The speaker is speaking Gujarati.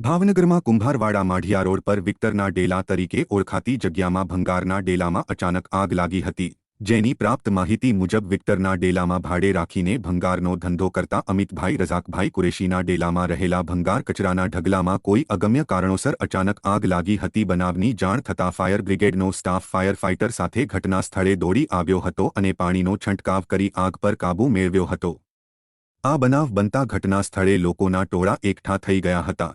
ભાવનગરમાં કુંભારવાડા માઢિયા રોડ પર વિક્ટરના ડેલા તરીકે ઓળખાતી જગ્યામાં ભંગારના ડેલામાં અચાનક આગ લાગી હતી. જેની પ્રાપ્ત માહિતી મુજબ વિક્ટરના ડેલામાં ભાડે રાખીને ભંગારનો ધંધો કરતા અમિતભાઈ, રઝાકભાઈ કુરેશીના ડેલામાં રહેલા ભંગાર કચરાના ઢગલામાં કોઈ અગમ્ય કારણોસર અચાનક આગ લાગી હતી બનાવની જાણ થતાં ફાયર બ્રિગેડનો સ્ટાફ ફાયર ફાઇટર સાથે ઘટના સ્થળે દોડી આવ્યો હતો અને પાણીનો છંટકાવ કરી આગ પર કાબૂ મેળવ્યો હતો. આ બનાવ બનતા ઘટના સ્થળે લોકોના ટોળા એકઠા થઈ ગયા હતા.